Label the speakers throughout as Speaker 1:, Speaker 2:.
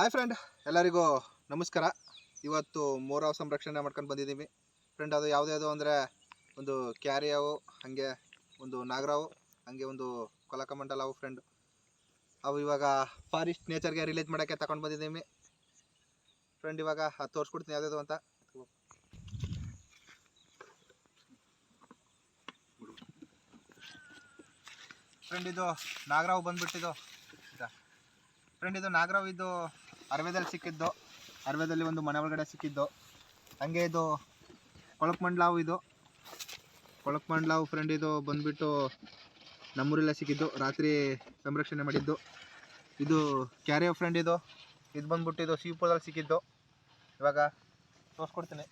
Speaker 1: Hi friend ಎಲ್ಲರಿಗೂ ನಮಸ್ಕಾರ. ಇವತ್ತು ಮೋರಾವ್ ಸಂರಕ್ಷಣೆ ಮಾಡ್ಕೊಂಡು ಬಂದಿದ್ದೀವಿ. ಫ್ರೆಂಡ್ ಅದು ಯಾವುದೇ ಯಾವುದು ಅಂದರೆ ಒಂದು ಕ್ಯಾರಿಯಾವು, ಹಾಗೆ ಒಂದು ನಾಗರಾವು, ಹಾಗೆ ಒಂದು ಕೊಲಕಮಂಡಲ ಅವು ಫ್ರೆಂಡ್ ಅವು ಇವಾಗ ಫಾರೆಸ್ಟ್ ನೇಚರ್ಗೆ ರಿಲೀಸ್ ಮಾಡೋಕ್ಕೆ ತಗೊಂಡು ಬಂದಿದ್ದೀವಿ. ಫ್ರೆಂಡ್ ಇವಾಗ ಅದು ತೋರಿಸ್ಕೊಡ್ತೀನಿ ಯಾವ್ದು ಅಂತ. ಫ್ರೆಂಡ್ ಇದು ನಾಗರಾವು ಬಂದ್ಬಿಟ್ಟಿದ್ದು. ಫ್ರೆಂಡ್ ಇದು ನಾಗರಾವ್ ಇದು ಅರವೇದಲ್ಲಿ ಸಿಕ್ಕಿದ್ದು ಅರವೇದಲ್ಲಿ ಒಂದು ಮನೆ ಒಳಗಡೆ ಸಿಕ್ಕಿದ್ದು. ಹಂಗೆ ಇದು ಕೊಳಕ್ ಮಂಡ್ಲಾವು ಇದು. ಕೊಳಕ್ ಮಂಡ್ಲಾವು ಫ್ರೆಂಡ್ ಇದು ಬಂದ್ಬಿಟ್ಟು ನಮ್ಮೂರಲ್ಲೇ ಸಿಕ್ಕಿದ್ದು, ರಾತ್ರಿ ಸಂರಕ್ಷಣೆ ಮಾಡಿದ್ದು. ಇದು ಕ್ಯಾರಿಯೋ ಫ್ರೆಂಡ್ ಇದು. ಇದು ಬಂದ್ಬಿಟ್ಟು ಇದು ಸಿಪುರದಲ್ಲಿ ಸಿಕ್ಕಿದ್ದು. ಇವಾಗ ತೋರಿಸ್ಕೊಡ್ತೀನಿ.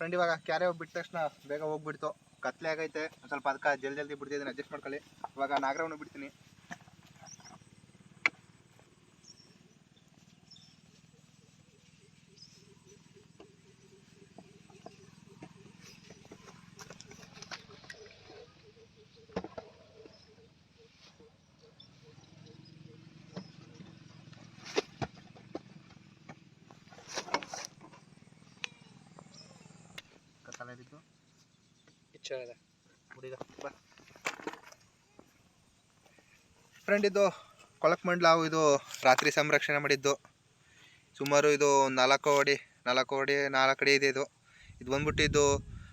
Speaker 1: ಫ್ರೆಂಡ್ ಇವಾಗ ಕ್ಯಾರೆ ಬಿಟ್ಟ ತಕ್ಷಣ ಬೇಗ ಹೋಗ್ಬಿಡ್ತು. ಕತ್ಲೆ ಆಗೈತೆ. ಸ್ವಲ್ಪ ಅದಕ್ಕೆ ಜಲ್ದಿ ಜಲ್ದಿ ಬಿಡ್ತಿದ್ದೀನಿ ಅಡ್ಜಸ್ಟ್ ಮಾಡ್ಕೊಳ್ಳಿ. ಇವಾಗ ನಾಗರವನ್ನು ಬಿಡ್ತೀನಿ. ಕತ್ತಲೆ ಬಿದ್ದು ಹುಡುಗ ಬಾ. ಫ್ರೆಂಡ್ ಇದು ಕೊಳಕ್ ಮಂಡಲ ಇದು ರಾತ್ರಿ ಸಂರಕ್ಷಣೆ ಮಾಡಿದ್ದು. ಸುಮಾರು ಇದು ನಾಲ್ಕು ಅಡಿ ನಾಲ್ಕು ಅಡಿ ನಾಲ್ಕು ಅಡಿ ಇದೆ ಇದು. ಇದು ಬಂದ್ಬಿಟ್ಟು ಇದು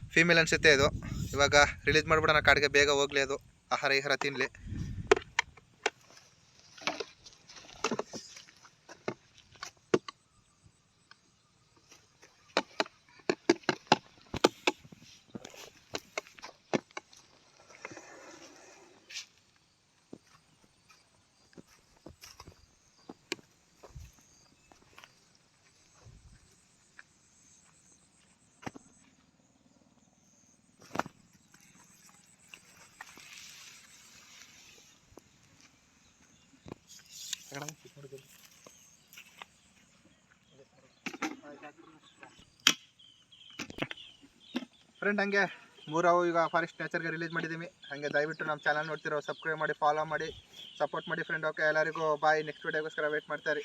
Speaker 1: ಫೀಮೇಲ್ ಅನಿಸುತ್ತೆ ಇದು. ಇವಾಗ ರಿಲೀಸ್ ಮಾಡ್ಬಿಡೋಣ ಕಾಡಿಗೆ ಬೇಗ ಹೋಗ್ಲಿ ಅದು. ಆಹಾರ ಈಹಾರ ತಿನ್ನಲಿ ಫ್ರೆಂಡ್ ಹಂಗೆ ಮೂರಾವು ಈಗ ಫಾರೆಸ್ಟ್ ನೇಚರ್ಗೆ ರಿಲೀಸ್ ಮಾಡಿದ್ದೀವಿ ಹಾಗೆ ದಯವಿಟ್ಟು ನಮ್ಮ ಚಾನಲ್ ನೋಡ್ತಿರೋ ಸಬ್ಸ್ಕ್ರೈಬ್ ಮಾಡಿ ಫಾಲೋ ಮಾಡಿ ಸಪೋರ್ಟ್ ಮಾಡಿ ಫ್ರೆಂಡ್ ಓಕೆ ಎಲ್ಲರಿಗೂ ಬಾಯ್ ನೆಕ್ಸ್ಟ್ ವೀಡಿಯೋಗೋಸ್ಕರ ವೇಟ್ ಮಾಡ್ತಾರೆ